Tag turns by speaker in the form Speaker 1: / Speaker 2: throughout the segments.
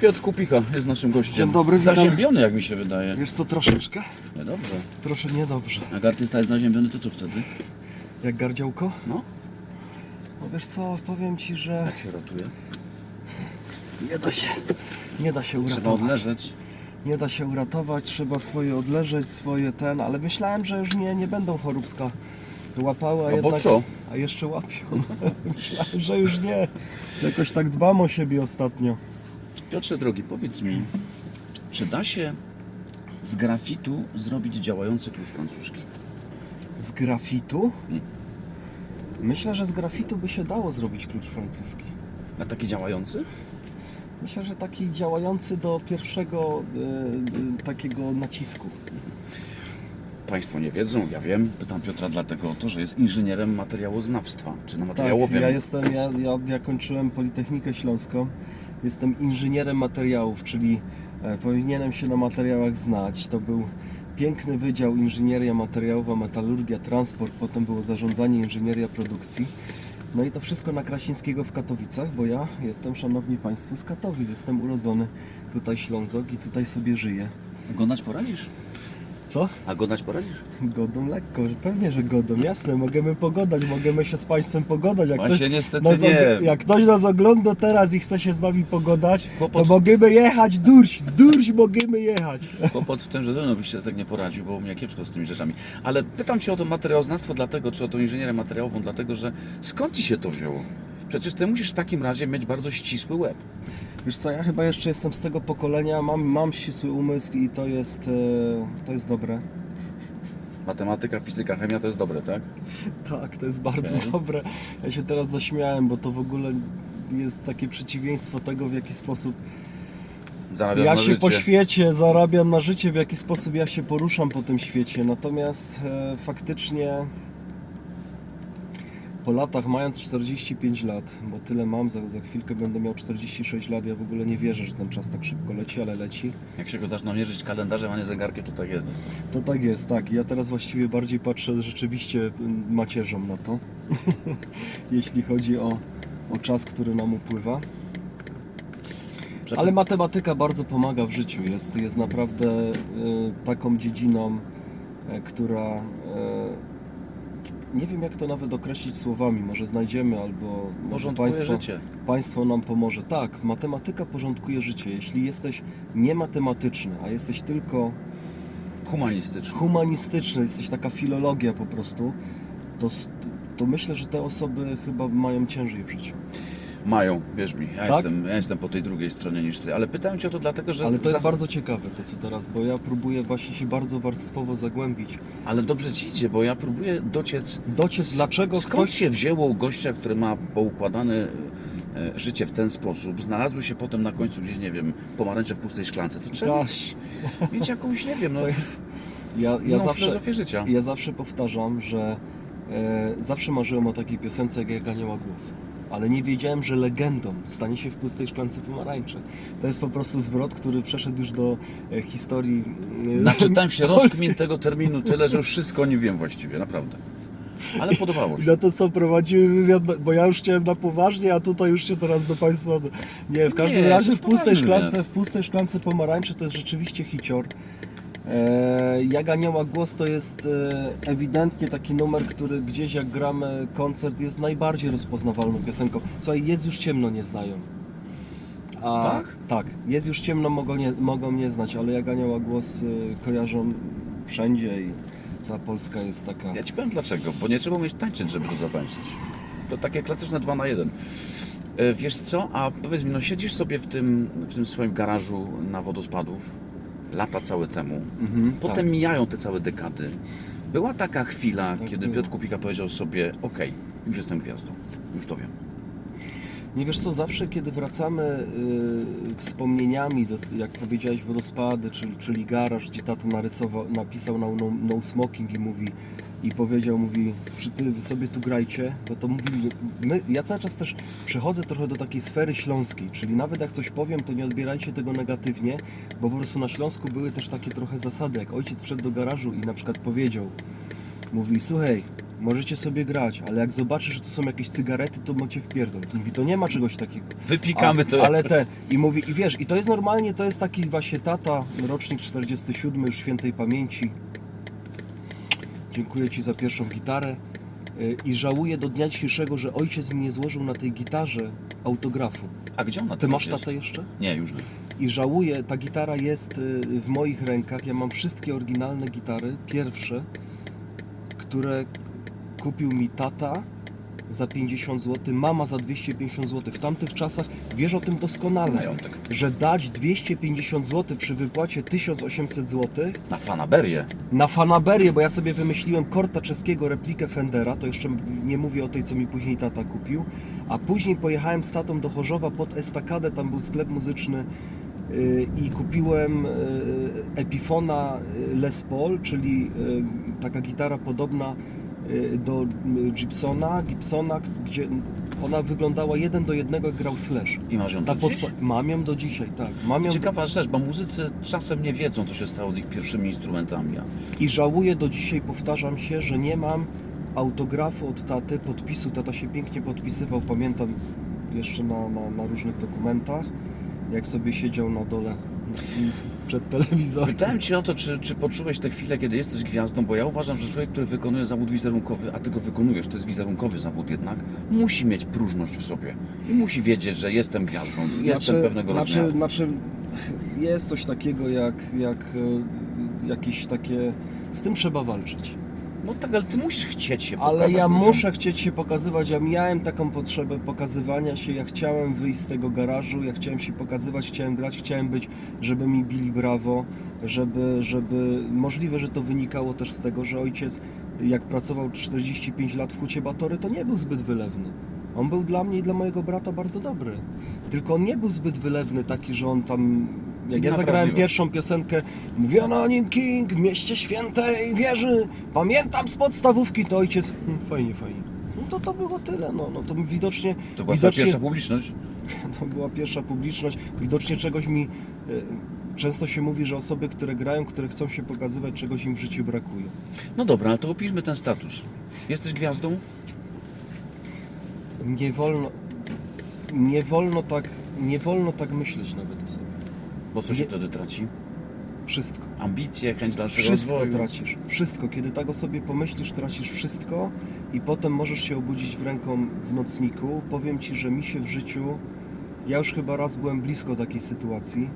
Speaker 1: Piotr Kupika jest naszym gościem.
Speaker 2: Dzień dobry, witam.
Speaker 1: Zaziębiony, jak mi się wydaje.
Speaker 2: Wiesz co, troszeczkę?
Speaker 1: Nie dobrze.
Speaker 2: Trosze niedobrze.
Speaker 1: Jak artysta jest zaziębiony, to co wtedy?
Speaker 2: Jak gardziałko?
Speaker 1: No,
Speaker 2: No wiesz co, powiem ci, że
Speaker 1: jak się ratuje?
Speaker 2: nie da się, nie da się
Speaker 1: Trzeba
Speaker 2: uratować.
Speaker 1: odleżeć.
Speaker 2: Nie da się uratować, trzeba swoje odleżeć, swoje ten, ale myślałem, że już mnie nie będą choróbska łapały, a
Speaker 1: A bo
Speaker 2: jednak...
Speaker 1: co?
Speaker 2: A jeszcze łapią. myślałem, że już nie. Jakoś tak dbam o siebie ostatnio.
Speaker 1: Piotrze drogi, powiedz mi, czy da się z grafitu zrobić działający klucz francuski?
Speaker 2: Z grafitu?
Speaker 1: Mm.
Speaker 2: Myślę, że z grafitu by się dało zrobić klucz francuski.
Speaker 1: A taki działający?
Speaker 2: Myślę, że taki działający do pierwszego e, e, takiego nacisku.
Speaker 1: Państwo nie wiedzą, ja wiem. Pytam Piotra dlatego o to, że jest inżynierem materiałoznawstwa, czy na
Speaker 2: Tak,
Speaker 1: materiałowym.
Speaker 2: ja jestem, ja, ja, ja kończyłem Politechnikę Śląską. Jestem inżynierem materiałów, czyli e, powinienem się na materiałach znać. To był piękny wydział inżynieria materiałowa, metalurgia, transport, potem było zarządzanie, inżynieria produkcji. No i to wszystko na Krasińskiego w Katowicach, bo ja jestem, szanowni państwo, z Katowic. Jestem urodzony tutaj Ślązok i tutaj sobie żyję.
Speaker 1: Godać poradzisz?
Speaker 2: Co?
Speaker 1: A godać poradzisz?
Speaker 2: Godą lekko, pewnie, że godą, jasne, możemy pogodać, możemy się z Państwem pogodać. Jak
Speaker 1: Właśnie
Speaker 2: ktoś,
Speaker 1: niestety
Speaker 2: nas
Speaker 1: nie.
Speaker 2: jak ktoś nas ogląda teraz i chce się z nami pogodać,
Speaker 1: Kłopot-
Speaker 2: to możemy jechać, durś, durś możemy jechać.
Speaker 1: Kłopot w tym, że ze mną byś się tak nie poradził, bo u mnie kiepsko z tymi rzeczami. Ale pytam Cię o to materiałoznawstwo dlatego, czy o tą inżynierię materiałową, dlatego, że skąd Ci się to wzięło? Przecież Ty musisz w takim razie mieć bardzo ścisły łeb.
Speaker 2: Wiesz co, ja chyba jeszcze jestem z tego pokolenia, mam, mam ścisły umysł i to jest, e, to jest dobre.
Speaker 1: Matematyka, fizyka, chemia to jest dobre, tak?
Speaker 2: Tak, to jest bardzo
Speaker 1: Okej.
Speaker 2: dobre. Ja się teraz zaśmiałem, bo to w ogóle jest takie przeciwieństwo tego, w jaki sposób
Speaker 1: Zarabiasz
Speaker 2: Ja
Speaker 1: na
Speaker 2: się
Speaker 1: życie.
Speaker 2: po świecie zarabiam na życie, w jaki sposób ja się poruszam po tym świecie. Natomiast e, faktycznie po latach, mając 45 lat, bo tyle mam, za, za chwilkę będę miał 46 lat, ja w ogóle nie wierzę, że ten czas tak szybko leci, ale leci.
Speaker 1: Jak się go zaczną mierzyć kalendarzem, a nie zegarkiem, to tak jest.
Speaker 2: To tak jest, tak. Ja teraz właściwie bardziej patrzę rzeczywiście mm, macierzą na to, jeśli chodzi o, o czas, który nam upływa. Ale matematyka bardzo pomaga w życiu. Jest, jest naprawdę y, taką dziedziną, y, która. y, nie wiem, jak to nawet określić słowami. Może znajdziemy, albo może państwo,
Speaker 1: życie.
Speaker 2: państwo nam pomoże. Tak, matematyka porządkuje życie. Jeśli jesteś niematematyczny, a jesteś tylko
Speaker 1: Humanistyczny.
Speaker 2: humanistyczny, jesteś taka filologia po prostu, to, to myślę, że te osoby chyba mają ciężej w życiu.
Speaker 1: Mają, wierz mi. Ja,
Speaker 2: Tak?
Speaker 1: jestem, ja jestem po tej drugiej stronie niż Ty. Ale pytałem Cię o to dlatego, że...
Speaker 2: Ale to jest bardzo ciekawe to, co teraz, bo ja próbuję właśnie się bardzo warstwowo zagłębić.
Speaker 1: Ale dobrze Ci idzie, bo ja próbuję dociec...
Speaker 2: Dociec, dlaczego
Speaker 1: Skąd
Speaker 2: ktoś...
Speaker 1: się wzięło u gościa, który ma poukładane e, życie w ten sposób, znalazły się potem na końcu gdzieś, nie wiem, pomarańcze w pustej szklance. To trzeba
Speaker 2: Tak.
Speaker 1: mieć, mieć jakąś, nie wiem, no,
Speaker 2: To jest... Ja, ja,
Speaker 1: inną
Speaker 2: zawsze,
Speaker 1: życia.
Speaker 2: ja zawsze powtarzam, że e, zawsze marzyłem o takiej piosence jak Anioła Głos. Ale nie wiedziałem, że legendą stanie się w pustej szklance pomarańcze. To jest po prostu zwrot, który przeszedł już do e, historii. e,
Speaker 1: Naczytałem się rozkmin tego terminu tyle, że już wszystko nie wiem właściwie, naprawdę. Ale podobało się.
Speaker 2: No to co, prowadzimy wywiad, bo ja już chciałem na poważnie, a tutaj już się teraz do Państwa... Nie, w każdym
Speaker 1: Nie,
Speaker 2: razie w pustej szklance, w pustej szklance pomarańczy to jest rzeczywiście hicior. E, jak Anioła Głos to jest e, ewidentnie taki numer, który gdzieś jak gramy koncert jest najbardziej rozpoznawalną piosenką. Słuchaj, jest już ciemno, nie znają. A,
Speaker 1: Tak?
Speaker 2: Tak, jest już ciemno, mogą nie, mogą nie znać, ale jak Anioła Głos y, kojarzą wszędzie i cała Polska jest taka...
Speaker 1: Ja Ci powiem dlaczego, bo nie trzeba umieć tańczyć, żeby to zatańczyć. To takie klasyczne dwa na jeden. E, Wiesz co, a powiedz mi, no siedzisz sobie w tym, w tym swoim garażu na wodospadów lata całe temu,
Speaker 2: Mhm,
Speaker 1: potem
Speaker 2: tak.
Speaker 1: mijają te całe dekady. Była taka chwila,
Speaker 2: Tak
Speaker 1: kiedy
Speaker 2: było.
Speaker 1: Piotr Kupika powiedział sobie, okej, już jestem gwiazdą, już to wiem.
Speaker 2: Nie wiesz co, zawsze kiedy wracamy y, wspomnieniami, do, jak powiedziałeś, wodospady, czyli, czyli garaż, gdzie tata narysował, napisał na no, no smoking i mówi i powiedział, mówi, ty wy sobie tu grajcie, bo to mówi, my, ja cały czas też przechodzę trochę do takiej sfery śląskiej, czyli nawet jak coś powiem, to nie odbierajcie tego negatywnie, bo po prostu na Śląsku były też takie trochę zasady, jak ojciec wszedł do garażu i na przykład powiedział, mówi, słuchaj, możecie sobie grać, ale jak zobaczysz, że to są jakieś cygarety, to macie wpierdol. Mówi, to nie ma czegoś takiego.
Speaker 1: Wypikamy to.
Speaker 2: Ale ten, i mówi, i wiesz, i to jest normalnie, to jest taki właśnie tata, rocznik 47, już świętej pamięci. Dziękuję Ci za pierwszą gitarę. Y, I żałuję do dnia dzisiejszego, że ojciec mi nie złożył na tej gitarze autografu.
Speaker 1: A gdzie ona
Speaker 2: Ty masz
Speaker 1: jest?
Speaker 2: tatę jeszcze?
Speaker 1: Nie, już nie.
Speaker 2: I żałuję, ta gitara jest y, w moich rękach. Ja mam wszystkie oryginalne gitary, pierwsze, które kupił mi tata za 50 zł, mama za 250 zł. W tamtych czasach wiesz o tym doskonale,
Speaker 1: Majątek.
Speaker 2: że dać 250 zł przy wypłacie 1800 zł
Speaker 1: Na fanaberię.
Speaker 2: na fanaberię, bo ja sobie wymyśliłem korta czeskiego replikę Fendera, to jeszcze nie mówię o tej, co mi później tata kupił, a później pojechałem z tatą do Chorzowa pod Estakadę, tam był sklep muzyczny yy, i kupiłem yy, Epifona yy, Les Paul, czyli yy, taka gitara podobna do yy, Gibsona, Gibsona, gdzie ona wyglądała jeden do jednego jak grał Slash.
Speaker 1: I masz ją
Speaker 2: Ta
Speaker 1: do dziś?
Speaker 2: mam ją do dzisiaj, tak. Mam ją
Speaker 1: Ciekawa rzecz, bo muzycy czasem nie wiedzą, co się stało z ich pierwszymi instrumentami.
Speaker 2: I żałuję do dzisiaj, powtarzam się, że nie mam autografu od taty, podpisu. Tata się pięknie podpisywał, pamiętam jeszcze na, na, na różnych dokumentach, jak sobie siedział na dole przed telewizorem.
Speaker 1: Pytałem Cię o to, czy, czy poczułeś tę chwilę, kiedy jesteś gwiazdą, bo ja uważam, że człowiek, który wykonuje zawód wizerunkowy, a Ty go wykonujesz, to jest wizerunkowy zawód jednak, musi mieć próżność w sobie i musi wiedzieć, że jestem gwiazdą, jestem pewnego
Speaker 2: znaczy,
Speaker 1: rozmiaru.
Speaker 2: znaczy, jest coś takiego jak, jak e, jakieś takie... Z tym trzeba walczyć.
Speaker 1: No tak, ale Ty musisz chcieć się
Speaker 2: Ale
Speaker 1: pokazać
Speaker 2: ja
Speaker 1: ludziom.
Speaker 2: muszę chcieć się pokazywać. Ja miałem taką potrzebę pokazywania się. Ja chciałem wyjść z tego garażu, ja chciałem się pokazywać, chciałem grać, chciałem być, żeby mi bili brawo, żeby, żeby. Możliwe, że to wynikało też z tego, że ojciec, jak pracował 45 lat w Hucie Batory, to nie był zbyt wylewny. On był dla mnie i dla mojego brata bardzo dobry. Tylko on nie był zbyt wylewny, taki, że on tam. Jak ja zagrałem pierwszą piosenkę Mówiono o nim King w mieście świętej wieży Pamiętam z podstawówki to ojciec "Hmm, Fajnie, fajnie No to to było tyle, no, no to widocznie
Speaker 1: To była
Speaker 2: widocznie,
Speaker 1: pierwsza publiczność?
Speaker 2: to była pierwsza publiczność Widocznie czegoś mi y, Często się mówi, że osoby, które grają, które chcą się pokazywać, czegoś im w życiu brakuje.
Speaker 1: No dobra, ale to opiszmy ten status. Jesteś gwiazdą?
Speaker 2: Nie wolno, nie wolno tak, nie wolno tak myśleć nawet o sobie.
Speaker 1: Bo co się
Speaker 2: Nie-
Speaker 1: wtedy traci?
Speaker 2: Wszystko.
Speaker 1: Ambicje, chęć dalszego
Speaker 2: Wszystko
Speaker 1: rozwoju.
Speaker 2: tracisz. Wszystko. Kiedy tak o sobie pomyślisz, tracisz wszystko i potem możesz się obudzić w ręką w nocniku. Powiem Ci, że mi się w życiu... Ja już chyba raz byłem blisko takiej sytuacji.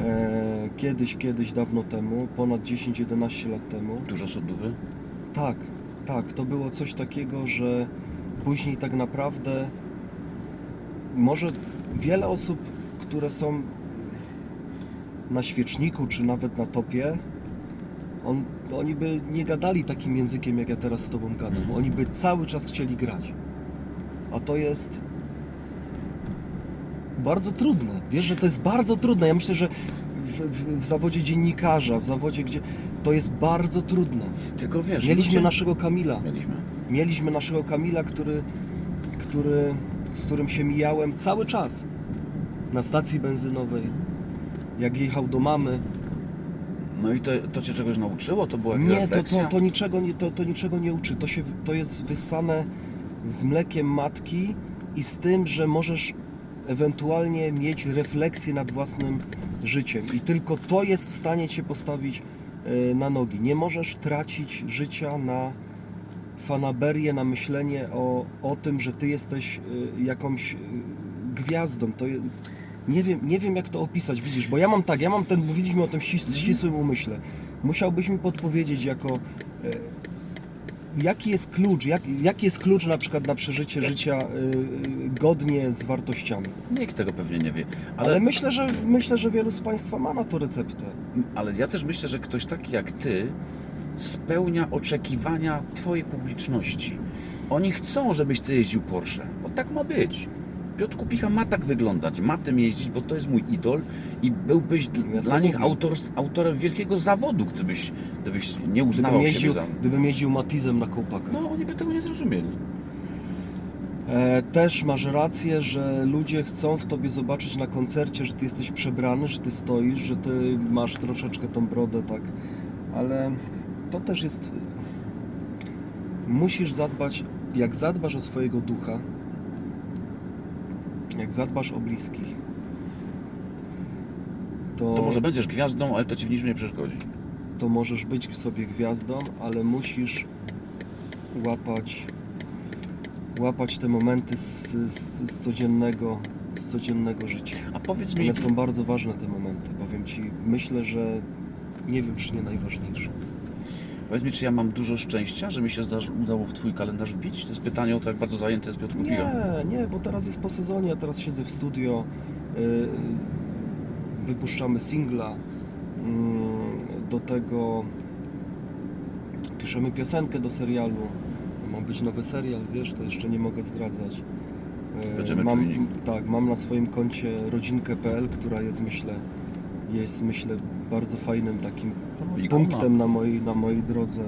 Speaker 2: E, kiedyś, kiedyś, dawno temu, ponad 10-11 lat temu.
Speaker 1: Dużo sodówy?
Speaker 2: Tak, tak, to było coś takiego, że później tak naprawdę może wiele osób, które są na świeczniku czy nawet na topie, on, oni by nie gadali takim językiem, jak ja teraz z Tobą gadam. Oni by cały czas chcieli grać. A to jest bardzo trudne. Wiesz, że to jest bardzo trudne. Ja myślę, że w, w, w zawodzie dziennikarza, w zawodzie, gdzie to jest bardzo trudne.
Speaker 1: Tylko wiesz,
Speaker 2: Mieliśmy
Speaker 1: ludzie...
Speaker 2: naszego Kamila.
Speaker 1: Mieliśmy.
Speaker 2: Mieliśmy naszego Kamila, który, który, z którym się mijałem cały czas na stacji benzynowej. Jak jechał do mamy.
Speaker 1: No i to, to Cię czegoś nauczyło? To była
Speaker 2: Nie, to, to, to, niczego, nie, to, to niczego nie uczy. To, się, to jest wyssane z mlekiem matki i z tym, że możesz ewentualnie mieć refleksję nad własnym życiem. I tylko to jest w stanie Cię postawić e, na nogi. Nie możesz tracić życia na fanaberię, na myślenie o, o tym, że Ty jesteś e, jakąś e, gwiazdą. To je, nie, wiem, nie wiem, jak to opisać, widzisz, bo ja mam tak, ja mam ten, mówiliśmy o tym ścis, ścisłym umyśle. Musiałbyś mi podpowiedzieć jako... E, Jaki jest klucz? Jak, jaki jest klucz na przykład na przeżycie życia y, y, godnie z wartościami?
Speaker 1: Nikt tego pewnie nie wie.
Speaker 2: Ale,
Speaker 1: Ale,
Speaker 2: myślę, że myślę, że wielu z Państwa ma na to receptę.
Speaker 1: ale ja też myślę, że ktoś taki jak Ty spełnia oczekiwania Twojej publiczności. Oni chcą, żebyś Ty jeździł Porsche. Bo tak ma być. Piotr Kupicha ma tak wyglądać, ma tym jeździć, bo to jest mój idol i byłbyś
Speaker 2: Ja
Speaker 1: dla nich
Speaker 2: lubię.
Speaker 1: autor, autorem wielkiego zawodu, gdybyś, gdybyś nie
Speaker 2: Gdybym
Speaker 1: uznawał
Speaker 2: jeździł,
Speaker 1: siebie za...
Speaker 2: gdybym jeździł Matizem na kołpakach.
Speaker 1: No, oni by tego nie zrozumieli.
Speaker 2: E, też masz rację, że ludzie chcą w tobie zobaczyć na koncercie, że ty jesteś przebrany, że ty stoisz, że ty masz troszeczkę tą brodę, tak. Ale to też jest. musisz zadbać, jak zadbasz o swojego ducha, jak zadbasz o bliskich, to,
Speaker 1: To może będziesz gwiazdą, ale to ci w niczym nie przeszkodzi.
Speaker 2: to możesz być sobie gwiazdą, ale musisz łapać, łapać te momenty z, z, z, codziennego, z codziennego życia.
Speaker 1: A powiedz mi,
Speaker 2: One są bardzo ważne te momenty, powiem Ci. Myślę, że nie wiem, czy nie najważniejsze.
Speaker 1: Powiedz mi, czy ja mam dużo szczęścia, że mi się udało w twój kalendarz wbić? To jest pytanie o to, jak bardzo zajęty jest Piotr Kupiga.
Speaker 2: Nie, nie, bo teraz jest po sezonie, ja teraz siedzę w studio, yy, wypuszczamy singla, yy, do tego piszemy piosenkę do serialu, ma być nowy serial, wiesz, to jeszcze nie mogę zdradzać. Yy,
Speaker 1: Będziemy
Speaker 2: mam,
Speaker 1: czujni.
Speaker 2: Tak, mam na swoim koncie rodzinkę.pl, która jest myślę, jest myślę bardzo fajnym takim
Speaker 1: O, ikona.
Speaker 2: punktem na mojej, na mojej drodze.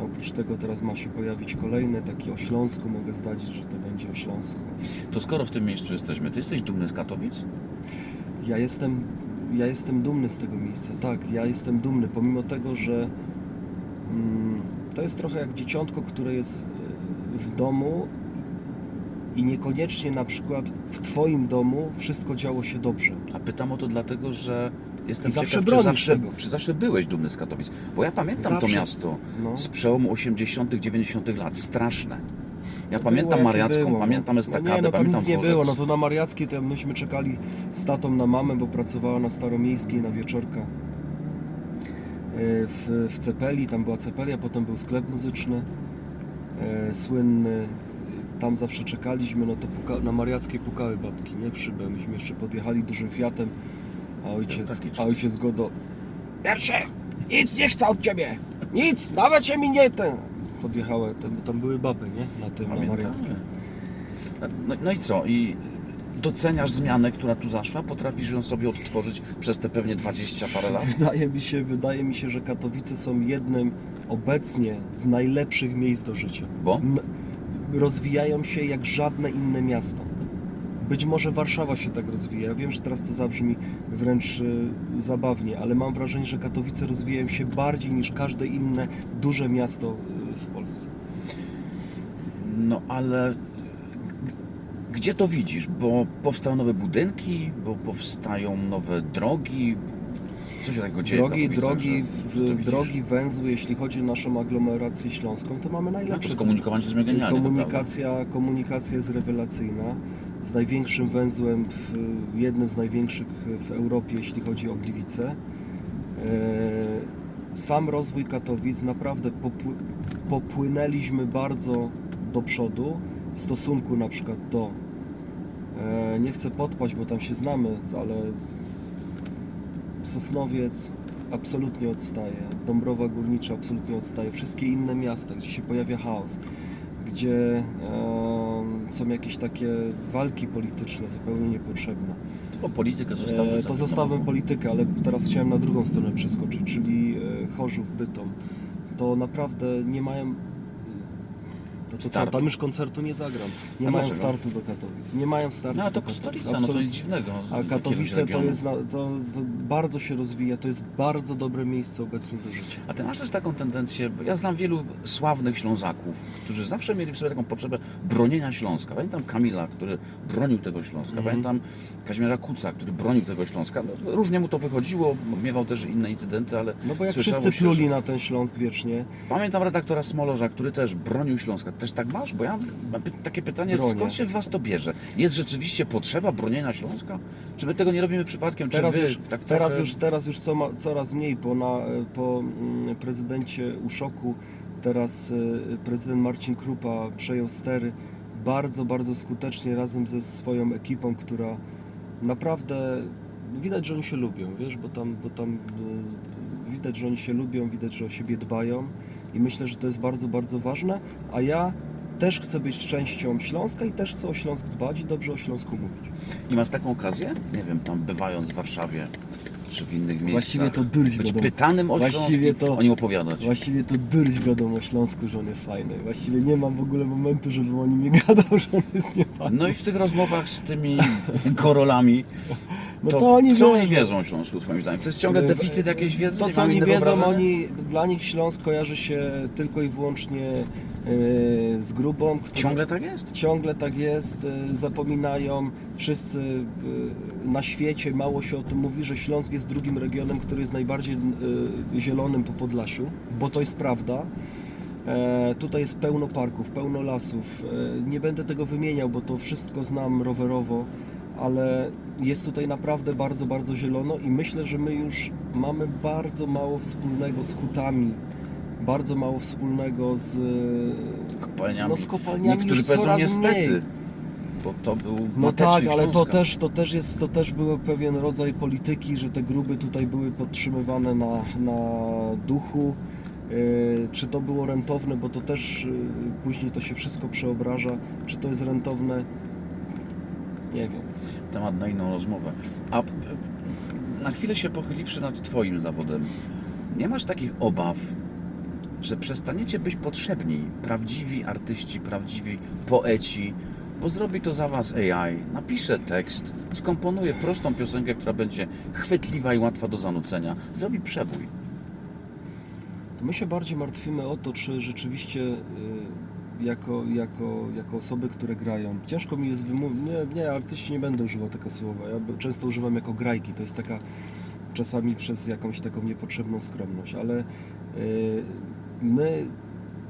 Speaker 2: Oprócz tego teraz ma się pojawić kolejny, taki o Śląsku, mogę zdradzić, że to będzie o Śląsku.
Speaker 1: To skoro w tym miejscu jesteśmy, ty jesteś dumny z Katowic?
Speaker 2: Ja jestem, ja jestem dumny z tego miejsca, tak, ja jestem dumny, pomimo tego, że mm, to jest trochę jak dzieciątko, które jest e, w domu i niekoniecznie na przykład w Twoim domu wszystko działo się dobrze.
Speaker 1: A pytam o to dlatego, że jestem
Speaker 2: I zawsze
Speaker 1: ciekaw, czy
Speaker 2: bronisz
Speaker 1: zawsze,
Speaker 2: tego.
Speaker 1: czy zawsze byłeś dumny z Katowic? Bo ja pamiętam to
Speaker 2: Zawsze.
Speaker 1: miasto
Speaker 2: No.
Speaker 1: z przełomu 80., 90. lat. Straszne. Ja
Speaker 2: Było,
Speaker 1: pamiętam
Speaker 2: jakie
Speaker 1: Mariacką,
Speaker 2: było, no.
Speaker 1: pamiętam
Speaker 2: no
Speaker 1: estakadę,
Speaker 2: nie, no tam
Speaker 1: pamiętam
Speaker 2: nic nie
Speaker 1: dworzec.
Speaker 2: było, no to na Mariackiej to myśmy czekali z tatą na mamę, bo pracowała na Staromiejskiej, na Wieczorka e, w, w Cepeli, tam była Cepelia, potem był sklep muzyczny e, słynny, tam zawsze czekaliśmy, no to puka, na Mariackiej pukały babki, nie w szybę, myśmy jeszcze podjechali dużym Fiatem, ojciec,
Speaker 1: taki czas.
Speaker 2: a ojciec go do... Pierwsze, nic nie chcę od Ciebie, nic, nawet się mi nie ten... Podjechały, tam, tam były baby, nie? Na tym, na. Mariackiej.
Speaker 1: No, no i co? I doceniasz zmianę, która tu zaszła? Potrafisz ją sobie odtworzyć przez te pewnie 20 parę lat?
Speaker 2: Wydaje mi się, wydaje mi się, że Katowice są jednym obecnie z najlepszych miejsc do życia.
Speaker 1: Bo?
Speaker 2: Rozwijają się jak żadne inne miasta. Być może Warszawa się tak rozwija. Ja wiem, że teraz to zabrzmi wręcz y, zabawnie, ale mam wrażenie, że Katowice rozwijają się bardziej niż każde inne duże miasto y, w Polsce.
Speaker 1: No ale gdzie to widzisz? Bo powstają nowe budynki, bo powstają nowe drogi. Co się takiego dzieje?
Speaker 2: Drogi, drogi,
Speaker 1: że- że to
Speaker 2: drogi, węzły, jeśli chodzi o naszą aglomerację śląską, to mamy
Speaker 1: No,
Speaker 2: najlepsze.
Speaker 1: to skomunikowanie się genialnie. to prawda.
Speaker 2: Komunikacja, komunikacja jest rewelacyjna. Z największym węzłem, w, jednym z największych w Europie, jeśli chodzi o Gliwice. E, Sam rozwój Katowic naprawdę popły, popłynęliśmy bardzo do przodu w stosunku na przykład do. e, Nie chcę podpaść, bo tam się znamy, ale Sosnowiec absolutnie odstaje, Dąbrowa Górnicza absolutnie odstaje, wszystkie inne miasta, gdzie się pojawia chaos, gdzie są jakieś takie walki polityczne zupełnie niepotrzebne.
Speaker 1: To politykę zostawię.
Speaker 2: E, to
Speaker 1: domem.
Speaker 2: politykę, ale teraz chciałem na drugą stronę przeskoczyć, czyli e, Chorzów, Bytom. To naprawdę nie mają... To, co,
Speaker 1: Startu.
Speaker 2: tam już koncertu nie zagram. Nie
Speaker 1: A
Speaker 2: mają
Speaker 1: dlaczego?
Speaker 2: startu do Katowic. Nie mają startu
Speaker 1: No
Speaker 2: do
Speaker 1: to
Speaker 2: Katowic.
Speaker 1: stolica, no to
Speaker 2: Absolutnie.
Speaker 1: nic dziwnego.
Speaker 2: A Katowice to
Speaker 1: regionu.
Speaker 2: jest, na, to, to bardzo się rozwija, to jest bardzo dobre miejsce obecnie do życia.
Speaker 1: A ty masz też taką tendencję, bo ja znam wielu sławnych Ślązaków, którzy zawsze mieli w sobie taką potrzebę bronienia Śląska. Pamiętam Kamila, który bronił tego Śląska.
Speaker 2: Mhm.
Speaker 1: Pamiętam Kazimierza Kuca, który bronił tego Śląska. No, różnie mu to wychodziło, miewał też inne incydenty, ale
Speaker 2: No bo jak
Speaker 1: słyszało
Speaker 2: wszyscy
Speaker 1: się,
Speaker 2: pluli
Speaker 1: że-
Speaker 2: na ten Śląsk wiecznie,
Speaker 1: Pamiętam redaktora Smolorza, który też bronił Śląska. Też tak masz? Bo ja mam takie pytanie,
Speaker 2: Bronię.
Speaker 1: skąd się w was to bierze? Jest rzeczywiście potrzeba bronienia Śląska? Czy my tego nie robimy przypadkiem?
Speaker 2: Teraz,
Speaker 1: wy
Speaker 2: już,
Speaker 1: tak
Speaker 2: teraz,
Speaker 1: trochę...
Speaker 2: już, teraz już co coraz mniej po, na, po mm, prezydencie Uszoku, teraz y, prezydent Marcin Krupa przejął stery bardzo, bardzo skutecznie razem ze swoją ekipą, która naprawdę widać, że oni się lubią, wiesz, bo tam, bo tam y, widać, że oni się lubią, widać, że o siebie dbają i myślę, że to jest bardzo, bardzo ważne, a ja też chcę być częścią Śląska i też chcę o Śląsk dbać i dobrze o Śląsku mówić.
Speaker 1: I masz taką okazję? Nie wiem, tam bywając w Warszawie czy w innych miejscach.
Speaker 2: Właściwie to durć
Speaker 1: Być
Speaker 2: wiadomo.
Speaker 1: pytanym o
Speaker 2: Właściwie
Speaker 1: Śląsk i
Speaker 2: to-
Speaker 1: o nim opowiadać.
Speaker 2: Właściwie to durć gadał o Śląsku, że on jest fajny. Właściwie nie mam w ogóle momentu, żeby o nim nie gadał, że on jest niefajny.
Speaker 1: No i w tych rozmowach z tymi korolami,
Speaker 2: No
Speaker 1: to,
Speaker 2: to oni
Speaker 1: co oni wiedzą o Śląsku twoim zdaniem? To jest ciągle
Speaker 2: E,
Speaker 1: deficyt jakiejś wiedzy?
Speaker 2: To
Speaker 1: Nie
Speaker 2: co oni
Speaker 1: innego
Speaker 2: wiedzą,
Speaker 1: wrażenia?
Speaker 2: oni, dla nich Śląsk kojarzy się tylko i wyłącznie z grubą. która-
Speaker 1: Ciągle tak jest?
Speaker 2: Ciągle tak jest, y, zapominają wszyscy y, na świecie, mało się o tym mówi, że Śląsk jest drugim regionem, który jest najbardziej y, zielonym po Podlasiu, bo to jest prawda. E, Tutaj jest pełno parków, pełno lasów. E, Nie będę tego wymieniał, bo to wszystko znam rowerowo, ale jest tutaj naprawdę bardzo, bardzo zielono i myślę, że my już mamy bardzo mało wspólnego z hutami, bardzo mało wspólnego z
Speaker 1: Kopalniami.
Speaker 2: no z kopalniami
Speaker 1: Niektórzy powiedzą niestety,
Speaker 2: mniej.
Speaker 1: bo to był
Speaker 2: No tak, ale to też, to też jest, to też był pewien rodzaj polityki, że te gruby tutaj były podtrzymywane na, na duchu. Yy, Czy to było rentowne, bo to też yy, później to się wszystko przeobraża. Czy to jest rentowne? Nie wiem.
Speaker 1: Temat na inną rozmowę. A e, na chwilę się pochyliwszy nad Twoim zawodem, nie masz takich obaw, że przestaniecie być potrzebni prawdziwi artyści, prawdziwi poeci, bo zrobi to za Was AI, napisze tekst, skomponuje prostą piosenkę, która będzie chwytliwa i łatwa do zanucenia, zrobi przebój.
Speaker 2: My się bardziej martwimy o to, czy rzeczywiście y, jako, jako, jako osoby, które grają. Ciężko mi jest wymówić. Nie, nie, artyści nie będę używał tego słowa. Ja często używam jako grajki. To jest taka czasami przez jakąś taką niepotrzebną skromność, ale y, my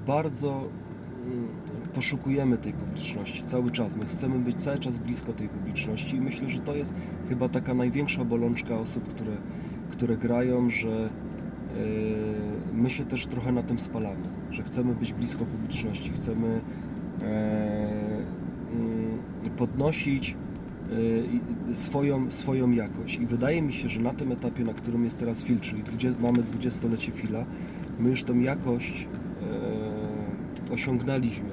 Speaker 2: bardzo y, poszukujemy tej publiczności cały czas. My chcemy być cały czas blisko tej publiczności i myślę, że to jest chyba taka największa bolączka osób, które, które grają, że Yy, my się też trochę na tym spalamy, że chcemy być blisko publiczności, chcemy e, mm, podnosić e, swoją, swoją jakość. I wydaje mi się, że na tym etapie, na którym jest teraz Fil, czyli 20, mamy dwudziestolecie Fila, my już tą jakość e, osiągnęliśmy.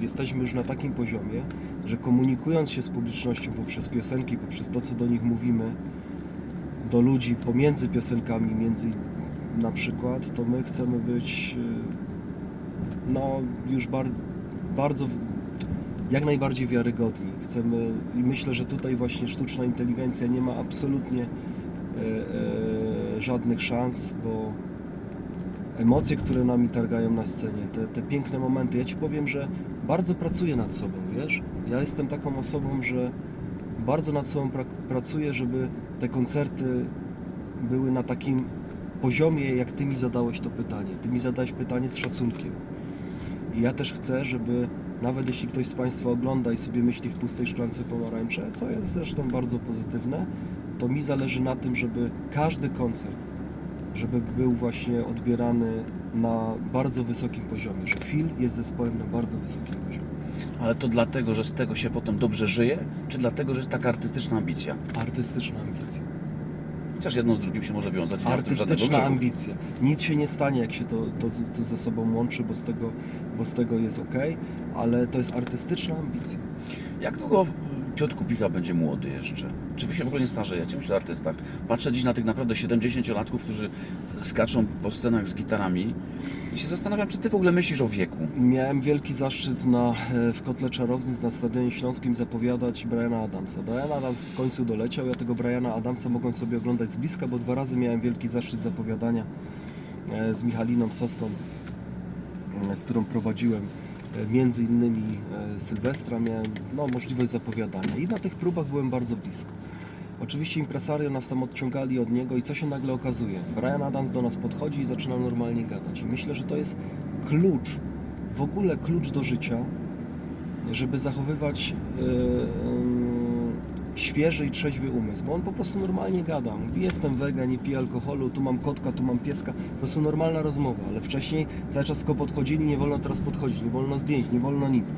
Speaker 2: Jesteśmy już na takim poziomie, że komunikując się z publicznością poprzez piosenki, poprzez to, co do nich mówimy, do ludzi pomiędzy piosenkami, między na przykład, to my chcemy być y, no już bar, bardzo jak najbardziej wiarygodni. Chcemy i myślę, że tutaj właśnie sztuczna inteligencja nie ma absolutnie e, e, żadnych szans, bo emocje, które nami targają na scenie, te, te piękne momenty. Ja Ci powiem, że bardzo pracuję nad sobą, wiesz? Ja jestem taką osobą, że bardzo nad sobą pra pracuję, żeby te koncerty były na takim poziomie, jak Ty mi zadałeś to pytanie. Ty mi zadałeś pytanie z szacunkiem. I ja też chcę, żeby nawet jeśli ktoś z Państwa ogląda i sobie myśli w pustej szklance pomarańcze, co jest zresztą bardzo pozytywne, to mi zależy na tym, żeby każdy koncert, żeby był właśnie odbierany na bardzo wysokim poziomie, że Phil jest zespołem na bardzo wysokim poziomie.
Speaker 1: Ale to dlatego, że z tego się potem dobrze żyje, czy dlatego, że jest taka artystyczna ambicja?
Speaker 2: Artystyczna ambicja.
Speaker 1: Chociaż jedno z drugim się może wiązać.
Speaker 2: Artystyczna ambicja. Nic się nie stanie, jak się to, to, to ze sobą łączy, bo z tego, bo z tego jest ok, ale to jest artystyczna ambicja.
Speaker 1: Jak długo Piotr Kupicha będzie młody jeszcze? Czy wy się w ogóle nie starzejecie? Myślę o artystach. Patrzę dziś na tych naprawdę 70-latków, którzy skaczą po scenach z gitarami i się zastanawiam, czy ty w ogóle myślisz o wieku?
Speaker 2: Miałem wielki zaszczyt na, e, w Kotle Czarownic na Stadionie Śląskim zapowiadać Briana Adamsa. Brian Adams w końcu doleciał. Ja tego Briana Adamsa mogłem sobie oglądać z bliska, bo dwa razy miałem wielki zaszczyt zapowiadania e, z Michaliną Sosną, e, z którą prowadziłem między innymi e, Sylwestra. Miałem no, możliwość zapowiadania i na tych próbach byłem bardzo blisko. Oczywiście impresario nas tam odciągali od niego i co się nagle okazuje? Brian Adams do nas podchodzi i zaczyna normalnie gadać. I myślę, że to jest klucz, w ogóle klucz do życia, żeby zachowywać yy, świeży i trzeźwy umysł, bo on po prostu normalnie gada. Mówi, jestem wegan, nie piję alkoholu, tu mam kotka, tu mam pieska. Po prostu normalna rozmowa, ale wcześniej cały czas tylko podchodzili, nie wolno teraz podchodzić, nie wolno zdjęć, nie wolno nic.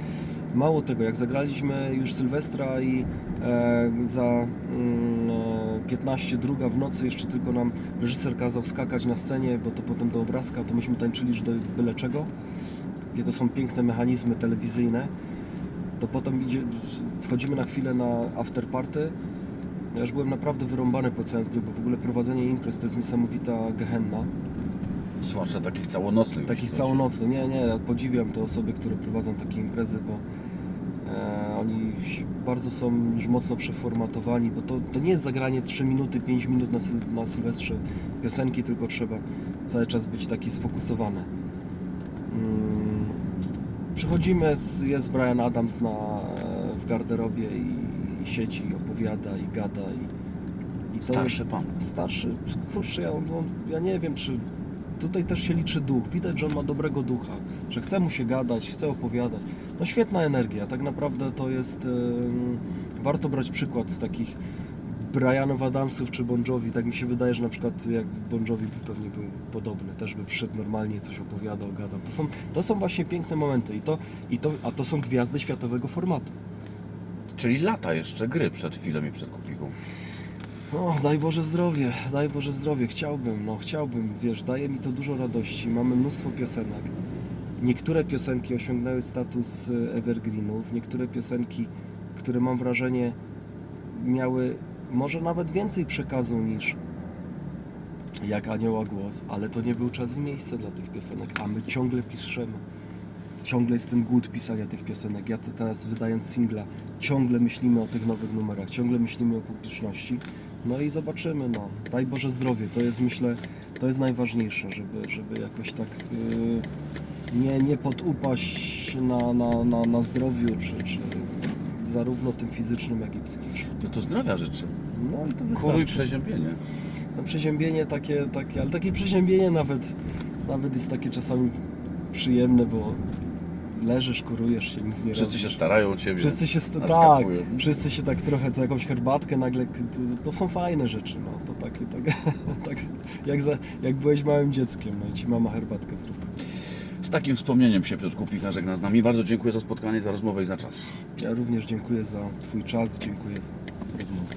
Speaker 2: Mało tego, jak zagraliśmy już Sylwestra i e, za mm, e, 15 druga w nocy jeszcze tylko nam reżyser kazał skakać na scenie, bo to potem do obrazka, to myśmy tańczyli już do byle czego. Jakie to są piękne mechanizmy telewizyjne. To potem idzie, wchodzimy na chwilę na after party. Ja już byłem naprawdę wyrąbany po całym dniu, bo w ogóle prowadzenie imprez to jest niesamowita gehenna.
Speaker 1: Zwłaszcza takich całonocnych.
Speaker 2: Takich całonocnych. Nie, nie, ja podziwiam te osoby, które prowadzą takie imprezy, bo e, oni bardzo są już mocno przeformatowani, bo to, to nie jest zagranie 3 minuty, 5 minut na, syl, na Sylwestrze piosenki, tylko trzeba cały czas być taki sfokusowany. Przychodzimy, z, jest Brian Adams na, w garderobie i, i siedzi, i opowiada, i gada. I, i to
Speaker 1: Starszy
Speaker 2: jest-
Speaker 1: pan.
Speaker 2: Starszy, kurczę, ja, ja nie wiem, czy tutaj też się liczy duch. Widać, że on ma dobrego ducha, że chce mu się gadać, chce opowiadać. No świetna energia, tak naprawdę to jest, warto brać przykład z takich Brianów Adamsów czy Bon Jovi. Tak mi się wydaje, że na przykład jak Bon Jovi by pewnie był podobny, też by przyszedł normalnie, coś opowiadał, gadał. To są, to są właśnie piękne momenty i to, i to, a to są gwiazdy światowego formatu.
Speaker 1: Czyli lata jeszcze gry przed filmem i przed kupiką.
Speaker 2: O, daj Boże zdrowie, daj Boże zdrowie, chciałbym, no chciałbym, wiesz, daje mi to dużo radości, mamy mnóstwo piosenek. Niektóre piosenki osiągnęły status e, evergreenów, niektóre piosenki, które mam wrażenie miały może nawet więcej przekazu niż jak Anioła Głos, ale to nie był czas i miejsce dla tych piosenek, a my ciągle piszemy. Ciągle jest ten głód pisania tych piosenek. Ja te- teraz wydając singla, ciągle myślimy o tych nowych numerach, ciągle myślimy o publiczności. No i zobaczymy, no. Daj Boże zdrowie, to jest myślę, to jest najważniejsze, żeby, żeby jakoś tak yy, nie, nie podupaść na, na, na, na zdrowiu, czy, czy zarówno tym fizycznym, jak i psychicznym.
Speaker 1: To to zdrowia życzę.
Speaker 2: No i to wystarczy.
Speaker 1: przeziębienie.
Speaker 2: No przeziębienie takie, takie, ale takie przeziębienie nawet, nawet jest takie czasami przyjemne, bo leżysz, kurujesz się, nic nie
Speaker 1: Wszyscy
Speaker 2: robisz.
Speaker 1: się starają o ciebie.
Speaker 2: Wszyscy się, sta- tak,
Speaker 1: Nadskakują.
Speaker 2: wszyscy się tak trochę, co jakąś herbatkę nagle, to, to są fajne rzeczy, no, to takie, tak, tak jak, za, jak byłeś małym dzieckiem, no i ci mama herbatkę zrobi.
Speaker 1: Z takim wspomnieniem się Piotr Kupika żegna z nami. Bardzo dziękuję za spotkanie, za rozmowę i za czas.
Speaker 2: Ja również dziękuję za twój czas, dziękuję za rozmowę.